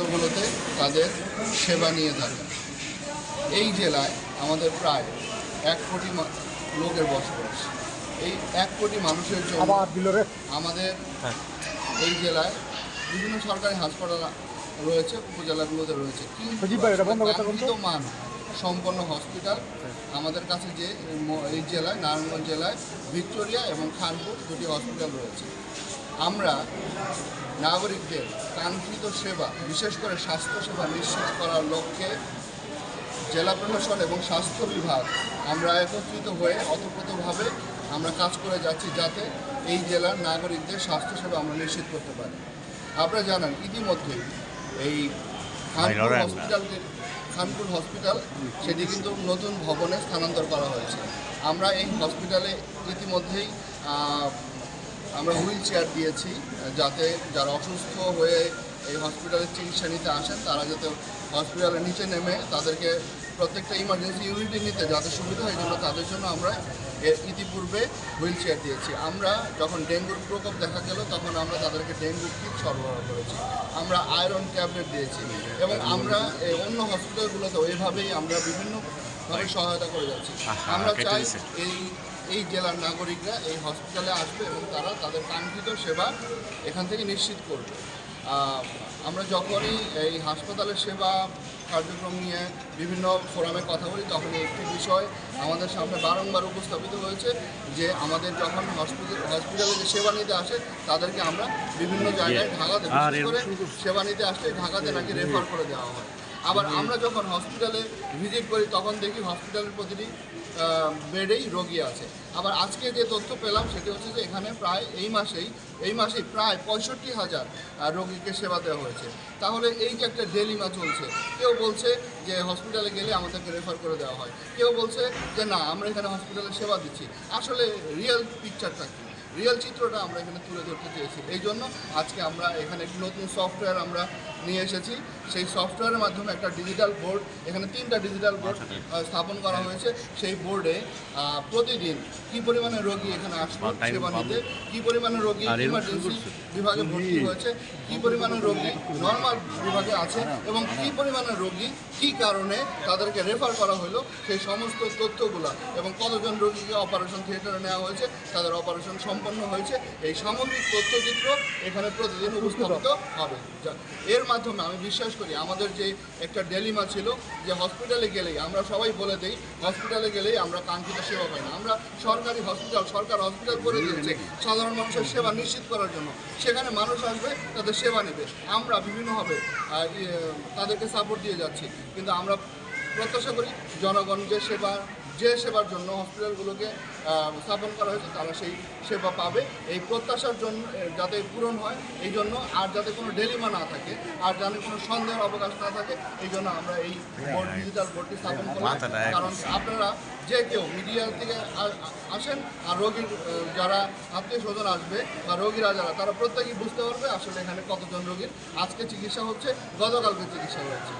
হসপিটালগুলোতে তাদের সেবা নিয়ে থাকেন এই জেলায় আমাদের প্রায় এক কোটি লোকের বসবাস। এই এক কোটি মানুষের জন্য আবার আমাদের এই জেলায় বিভিন্ন সরকারি হাসপাতাল রয়েছে উপজেলাগুলোতে রয়েছে। কিন্তু সজীব ভাই, এটা বন্ধ করতে বলতো? কাঙ্ক্ষিত মান সম্পন্ন হসপিটাল আমাদের কাছে যে এই জেলায় নারায়ণগঞ্জ জেলায় ভিক্টোরিয়া এবং খানপুর দুটি হসপিটাল রয়েছে। আমরা নাগরিকদের কাঙ্ক্ষিত সেবা বিশেষ করে স্বাস্থ্য সেবা নিশ্চিত করার লক্ষ্যে জেলা প্রশাসন এবং স্বাস্থ্য বিভাগ আমরা একত্রিত হয়ে অতপ্রতভাবে আমরা কাজ করে যাচ্ছি যাতে এই জেলার নাগরিকদের স্বাস্থ্যসেবা আমরা নিশ্চিত করতে পারি আপনারা জানেন ইতিমধ্যে এই খানপুর। হসপিটালকে খানপুর হসপিটাল সেটি কিন্তু নতুন ভবনে স্থানান্তর করা হয়েছে আমরা এই হসপিটালে ইতিমধ্যেই আমরা হুইল চেয়ার দিয়েছি যাতে যারা অসুস্থ হয়ে এই হসপিটালে চিকিৎসা নিতে আসেন তারা যাতে হসপিটালের নিচে নেমে তাদেরকে প্রত্যেকটা ইমার্জেন্সি ইউনিটে নিতে যাতে সুবিধা হয় জন্য তাদের জন্য আমরা এর ইতিপূর্বে হুইল চেয়ার দিয়েছি। আমরা যখন ডেঙ্গুর প্রকোপ দেখা গেল তখন আমরা তাদেরকে ডেঙ্গু কিট সরবরাহ করেছি। আমরা আয়রন ট্যাবলেট দিয়েছি এবং আমরা এই অন্য হসপিটালগুলোতেও এভাবেই আমরা বিভিন্নভাবে সহায়তা করে যাচ্ছি। আমরা চাই এই এই জেলার নাগরিকরা এই হসপিটালে আসবে এবং তারা তাদের কাঙ্ক্ষিত সেবা এখান থেকে নিশ্চিত করবে। আমরা যখনই এই হাসপাতালের সেবা কার্যক্রম নিয়ে বিভিন্ন ফোরামে কথা বলি তখন একটি বিষয় আমাদের সামনে বারংবার উপস্থাপিত হয়েছে যে আমাদের যখন হসপিটাল হসপিটালে যে সেবা নিতে আসে তাদেরকে আমরা বিভিন্ন জায়গায় ঢাকাতে বিশেষ করে সেবা নিতে আসলে ঢাকাতে নাকি রেফার করে দেওয়া হয়। আবার আমরা যখন হসপিটালে ভিজিট করি, তখন দেখি হসপিটালের প্রতিটি বেডেই রোগী আছে। আবার আজকে যে তথ্য পেলাম, সেটি হচ্ছে যে এখানে প্রায় এই মাসেই এই মাসেই প্রায় পঁয়ষট্টি হাজার রোগীকে সেবা দেওয়া হয়েছে। তাহলে এই যে একটা ডেলিমা চলছে, কেউ বলছে যে হসপিটালে গেলে আমাদেরকে রেফার করে দেওয়া হয়। কেউ বলছে যে না, আমরা এখানে হসপিটালে সেবা দিচ্ছি। আসলে রিয়েল পিকচারটা কী? রিয়েল চিত্রটা আমরা এখানে তুলে ধরতে চেয়েছি। এই জন্য আজকে আমরা এখানে একটি নতুন সফটওয়্যার আমরা নিয়ে এসেছি। সেই সফটওয়্যারের মাধ্যমে একটা ডিজিটাল বোর্ড এখানে তিনটা ডিজিটাল বোর্ড স্থাপন করা হয়েছে। সেই বোর্ডে প্রতিদিন কি পরিমাণে রোগী এখানে আসবে সেবা নিতে কি পরিমাণে রোগী ইমার্জেন্সি বিভাগে ভর্তি হয়েছে কি পরিমাণে রোগী নর্মাল বিভাগে আছে এবং কি পরিমাণে রোগী কি কারণে তাদেরকে রেফার করা হলো সেই সমস্ত তথ্যগুলা এবং কতজন রোগীকে অপারেশন থিয়েটারে নেওয়া হয়েছে তাদের অপারেশন সম্পন্ন হয়েছে। এই সামগ্রিক তথ্যচিত্র এখানে প্রতিদিন উপস্থাপিত হবে। এর মাধ্যমে আমি বিশ্বাস করি। আমাদের যে একটা ডেলিমা ছিল যে হসপিটালে গেলেই আমরা সবাই বলে দিই হসপিটালে গেলেই আমরা কাঙ্ক্ষিত সেবা পাই না। আমরা সরকারি হসপিটাল সরকার হসপিটাল করে দিয়েছে সাধারণ মানুষের সেবা নিশ্চিত করার জন্য। সেখানে মানুষ আসবে তাদের সেবা নেবে। আমরা বিভিন্নভাবে ইয়ে, তাদেরকে সাপোর্ট দিয়ে যাচ্ছি। কিন্তু আমরা প্রত্যাশা করি জনগণ যে সেবা যে সেবার জন্য হসপিটালগুলোকে স্থাপন করা হয়েছে তারা সেই সেবা পাবে। এই প্রত্যাশার জন্য যাতে পূরণ হয় এই জন্য আর যাতে কোনো ডেলিমা না থাকে আর যাতে কোনো সন্দেহের অবকাশ না থাকে এই জন্য আমরা এই ডিজিটাল বোর্ডটি স্থাপন করলাম এক- কারণ আপনারা যে কেউ মিডিয়া থেকে আসেন আর রোগীর যারা আত্মীয় স্বজন আসবে বা রোগীরা যারা তারা প্রত্যেকেই বুঝতে পারবে আসলে এখানে কতজন রোগীর আজকে চিকিৎসা হচ্ছে গতকালকে চিকিৎসা হয়েছে।